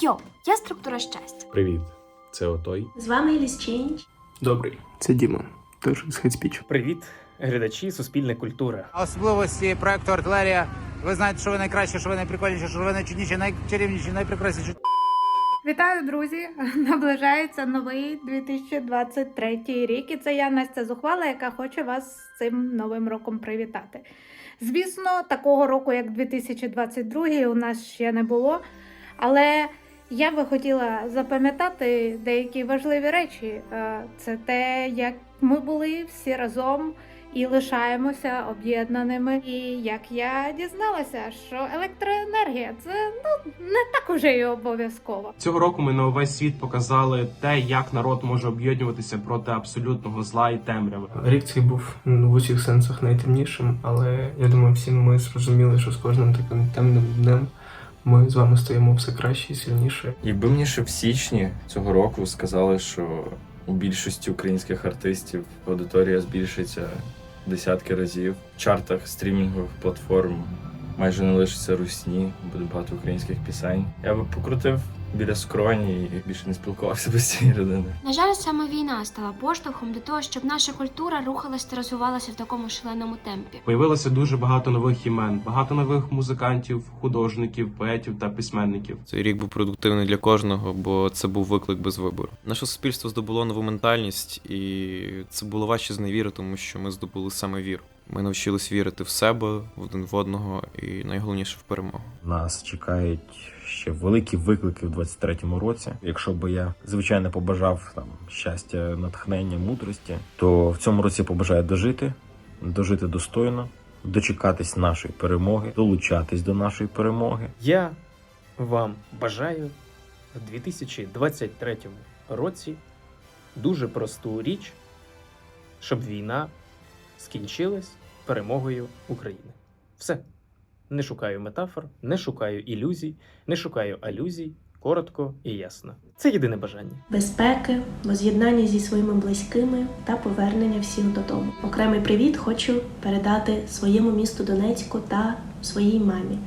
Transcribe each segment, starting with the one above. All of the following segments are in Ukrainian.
Йо, я структура щастя. Привіт, це отой. З вами Еліс Чейндж. Добрий, це Діма, теж з хедспіч. Привіт, глядачі Суспільне культура. Особливості проекту артилерія. Ви знаєте, що ви найкраще, що ви найприкольніші, що ви найчудніші, найчарівніші, найпрекрасніші. Вітаю, друзі! Наближається новий 2023 рік, і це я Настя Зухвала, яка хоче вас з цим новим роком привітати. Звісно, такого року, як 2022, у нас ще не було, але я би хотіла запам'ятати деякі важливі речі. Е, Це те, як ми були всі разом і лишаємося об'єднаними. І як я дізналася, що електроенергія це ну не так уже і обов'язково. Цього року ми на увесь світ показали те, як народ може об'єднуватися проти абсолютного зла і темряви. Рік цей був ну, в усіх сенсах найтемнішим, але я думаю, всі ми зрозуміли, що з кожним таким темним днем ми з вами стаємо все краще і сильніше. Якби мені ще в січні цього року сказали, що у більшості українських артистів аудиторія збільшиться десятки разів, в чартах стрімінгових платформ майже не лишиться русні, буде багато українських пісень. Я би покрутив біля скроні і більше не спілкувався без цієї людини. На жаль, саме війна стала поштовхом до того, щоб наша культура рухалась та розвивалася в такому шаленому темпі. Появилося дуже багато нових імен, багато нових музикантів, художників, поетів та письменників. Цей рік був продуктивний для кожного, бо це був виклик без вибору. Наше суспільство здобуло нову ментальність, і це було важче з невіри, тому що ми здобули саме віру. Ми навчились вірити в себе, в один в одного, і найголовніше в перемогу. Нас чекають ще великі виклики в 23-му році. Якщо би я звичайно побажав там щастя, натхнення, мудрості, то в цьому році побажаю дожити, дожити достойно, дочекатись нашої перемоги, долучатись до нашої перемоги. Я вам бажаю в 2023 році дуже просту річ, щоб війна скінчилась перемогою України. Все. Не шукаю метафор, не шукаю ілюзій, не шукаю алюзій. Коротко і ясно. Це єдине бажання. Безпеки, воз'єднання зі своїми близькими та повернення всіх додому. Окремий привіт хочу передати своєму місту Донецьку та своїй мамі.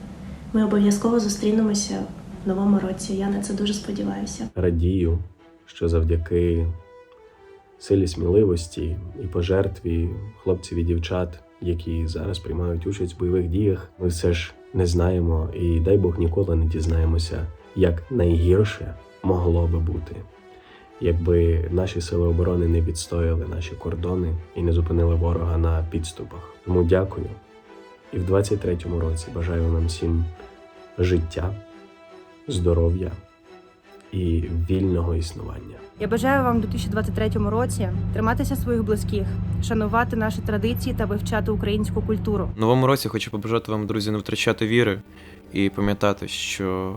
Ми обов'язково зустрінемося в новому році. Я на це дуже сподіваюся. Радію, що завдяки силі сміливості і пожертві хлопців і дівчат, які зараз приймають участь в бойових діях, ми все ж не знаємо і дай Бог ніколи не дізнаємося, як найгірше могло би бути. Якби наші сили оборони не відстояли наші кордони і не зупинили ворога на підступах. Тому дякую. І в 23-му році бажаю нам всім життя, здоров'я і вільного існування. Я бажаю вам у 2023 році триматися своїх близьких, шанувати наші традиції та вивчати українську культуру. В новому році хочу побажати вам, друзі, не втрачати віри і пам'ятати, що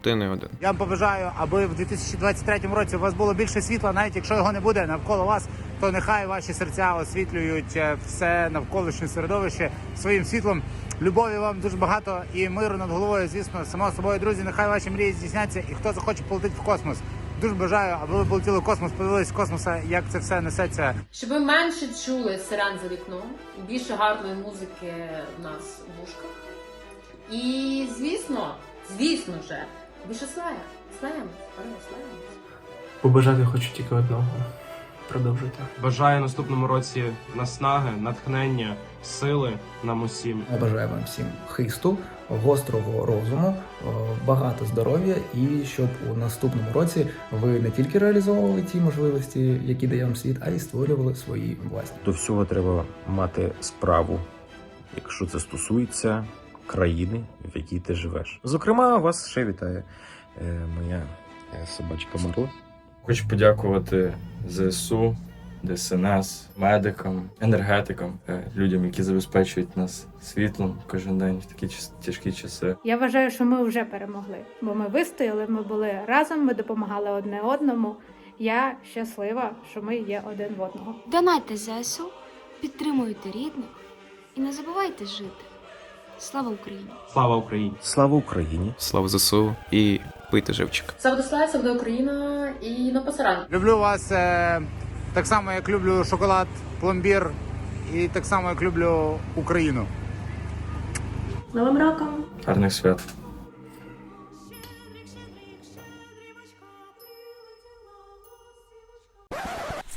ти не один. Я вам побажаю, аби в 2023 році у вас було більше світла, навіть якщо його не буде навколо вас, то нехай ваші серця освітлюють е, все навколишнє середовище своїм світлом. Любові вам дуже багато і миру над головою, звісно, само собою, друзі. Нехай ваші мрії здійсняться, і хто захоче полетити в космос. Дуже бажаю, аби ви полетіли в космос, подивились космоса, як це все несеться. Щоб ви менше чули сирен за вікном, більше гарної музики в нас в вушках. І звісно, звісно же, більше слая. Слаємось, Алло. Побажати хочу тільки одного продовжуйте. Бажаю наступному році наснаги, натхнення, сили нам усім. Я бажаю вам всім хисту, гострого розуму, е, багато здоров'я і щоб у наступному році ви не тільки реалізовували ті можливості, які дає вам світ, а й створювали свої власні. До всього треба мати справу, якщо це стосується країни, в якій ти живеш. Зокрема, вас ще вітає е, моя е, собачка Марла. Хочу подякувати ЗСУ, ДСНС, медикам, енергетикам, е, людям, які забезпечують нас світлом кожен день в такі тяжкі часи. Я вважаю, що ми вже перемогли, бо ми вистояли, ми були разом, ми допомагали одне одному. Я щаслива, що ми є один в одного. Донайте ЗСУ, підтримуйте рідних і не забувайте жити. Слава Україні! Слава Україні! Слава Україні! Слава ЗСУ і пийте живчик. Це буде Україна і на посаран. Люблю вас е, так само, як люблю шоколад, пломбір, і так само, як люблю Україну. Новим роком! Гарних свят.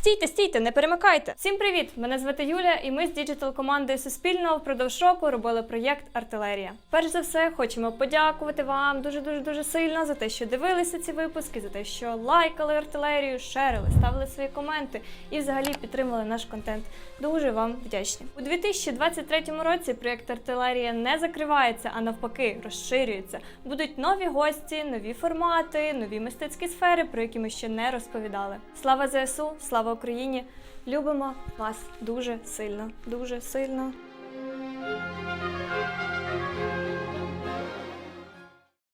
Стійте, стійте, не перемикайте. Всім привіт! Мене звати Юля, і ми з діджитал командою Суспільного впродовж року робили проєкт Артилерія. Перш за все, хочемо подякувати вам дуже дуже дуже сильно за те, що дивилися ці випуски, за те, що лайкали артилерію, шерили, ставили свої коменти і взагалі підтримували наш контент. Дуже вам вдячні. У 2023 році проєкт Артилерія не закривається, а навпаки, розширюється. Будуть нові гості, нові формати, нові мистецькі сфери, про які ми ще не розповідали. Слава ЗСУ, Україні! Любимо вас дуже сильно, дуже сильно.